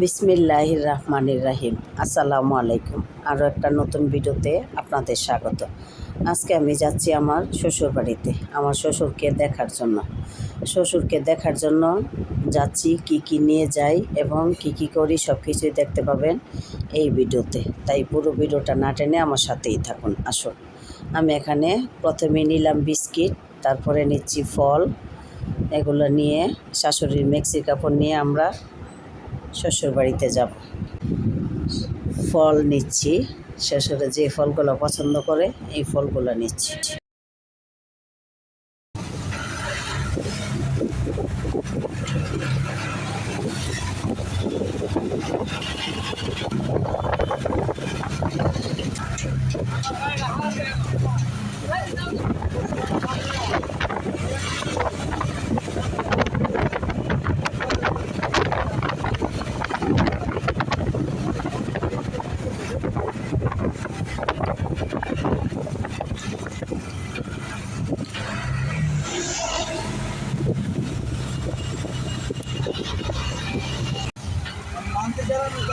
বিসমিল্লাহ রহমানির রাহিম আসসালামু আলাইকুম। আরও একটা নতুন ভিডিওতে আপনাদের স্বাগত। আজকে আমি যাচ্ছি আমার শ্বশুর বাড়িতে আমার শ্বশুরকে দেখার জন্য। শ্বশুরকে দেখার জন্য যাচ্ছি, কি কি নিয়ে যাই এবং কি কি করি সব কিছুই দেখতে পাবেন এই ভিডিওতে। তাই পুরো ভিডিওটা না টেনে আমার সাথেই থাকুন, আসুন। আমি এখানে প্রথমে নিলাম বিস্কিট, তারপরে নিচ্ছি ফল। এগুলো নিয়ে শাশুড়ির মেক্সি কাপড় নিয়ে আমরা শ্বশুর বাড়িতে যাব। ফল নিচ্ছি। শ্বশুরে যে ফলগুলো পছন্দ করে এই ফলগুলো নিচ্ছি।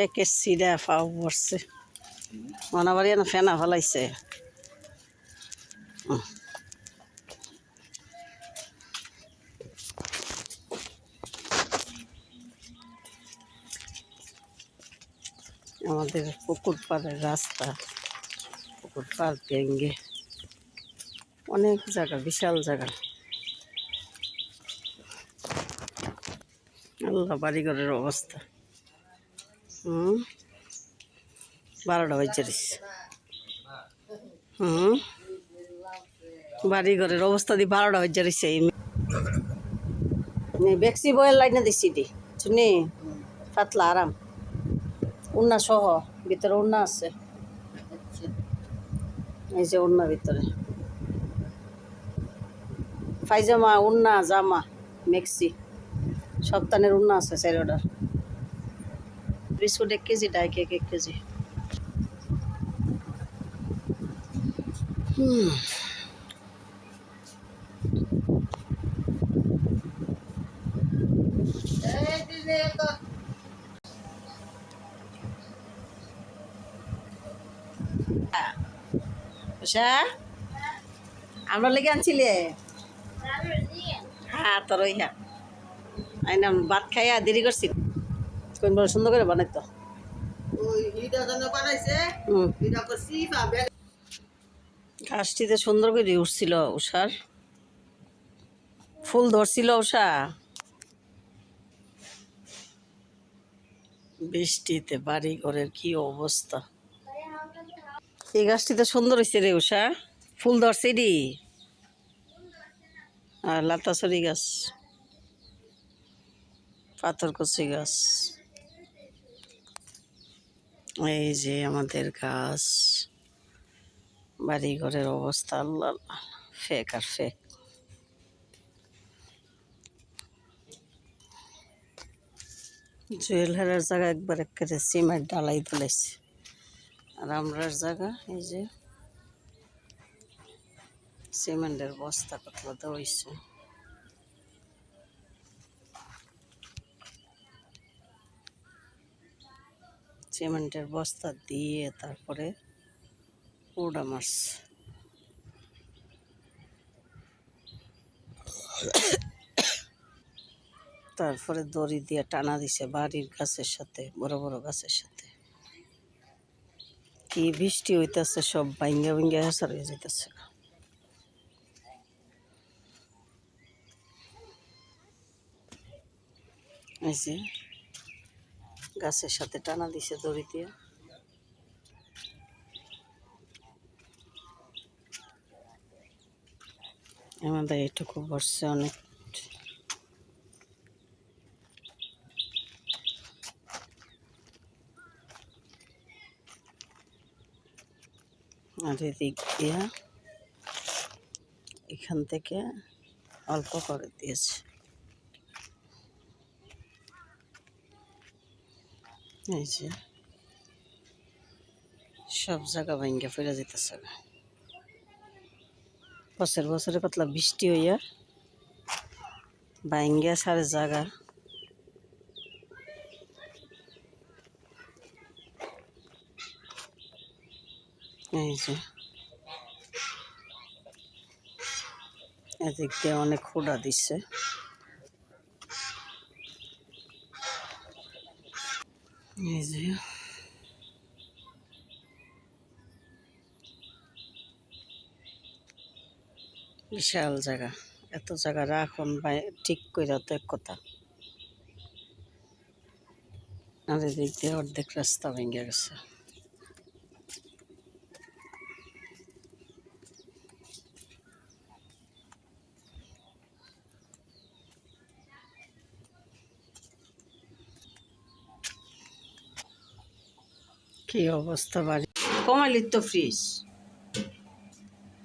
গেছি ফেকে সিডা ফাও পড়ছে মনে বাড়ি ফেনা ফেলাইছে। আমাদের পুকুর পাড়ের রাস্তা, পুকুর পাড় ভেঙ্গে অনেক জায়গা, বিশাল জায়গা। আল্লাহ বাড়িঘরের অবস্থা। বারোটা দিস হুম। বাড়ি ঘরের অবস্থা দিয়ে বারোটা বাজে নে, বেক্সি বয়ের লাইনে দিছি দি। শুনি? পাতলা, আরাম। উন্না সহ, ভিতরে উন্না আছে। এই যে উন্না ভিতরে। পায়জামা, উন্না, জামা মেক্সি সপ্তাহের উন্না আছে চার অর্ডার বিস্কুট এক কেজি ডাই কেক এক কেজি। আমরা লেগে আনছিলে? হ্যাঁ তোর ওই হ্যাঁ ভাত খাইয়া দেরি করছি কোন বড় সুন্দর করে বানাইতো। গাছটিতে সুন্দর করে উঠছিল উষার ফুল ধরছিল উষা বৃষ্টিতে বাড়ি ঘরের কি অবস্থা? এই গাছটিতে সুন্দর হয়েছে রে উষা ফুল ধরছে রি। আর লাতাসরি গাছ পাথর কচি গাছ। এই যে আমাদের গাছ বাড়ি ঘরের অবস্থা, আল্লাহ, ফেক আর ফেক। জুয়েল হেরার জায়গা একবার একেবারে সিমেন্ট ডালাই তুলেছে আর আমরার জায়গা, এই যে সিমেন্টের বস্তা কতলা দেওয়া সিমেন্টের বস্তা দিয়ে তারপরে পোড়া মাছ। তারপরে দড়ি দিয়ে টানা দিছে বাড়ির গাছের সাথে, বড় বড় গাছের সাথে। কি বৃষ্টি হইতেছে, সব ভাঙ্গা ভাঙ্গা হেসার হয়ে যাইতেছে। এই যে গাছের সাথে টানা দিছে দড়ি দিয়ে। আমাদের এটুকু বসছে অনেক আর এদিক দিয়ে এখান থেকে অল্প করে দিয়েছে। এই যে, সব জায়গা ভাঙ্গা ফিরে যেতেছে বছর বছরে কতলা বৃষ্টি হইয়া ভাঙ্গা সারে জায়গা। এই যে, এদিক দিয়ে অনেক খোঁড়া দিচ্ছে বিশাল জায়গা। এত জায়গা রাখুন ভাই, ঠিক করে তো এক কথা। আর এদিক দিয়ে অর্ধেক রাস্তা ভেঙে গেছে। কি অবস্থা বাড়ি? কমালির তো ফ্রিজ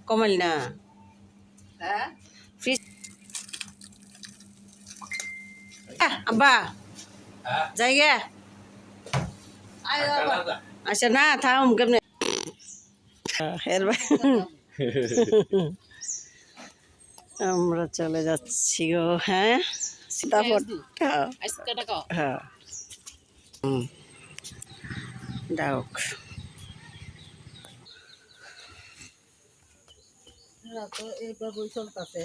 কমাল না? ফ্রিজ আব্বা। জায়গা আচ্ছা না থাম কেমনে? আমরা চলে যাচ্ছি গো হ্যাঁ? সীতাফল হ্যাঁ। হ্যাঁ। হুম ডাউক এইবার বই চলতেছে।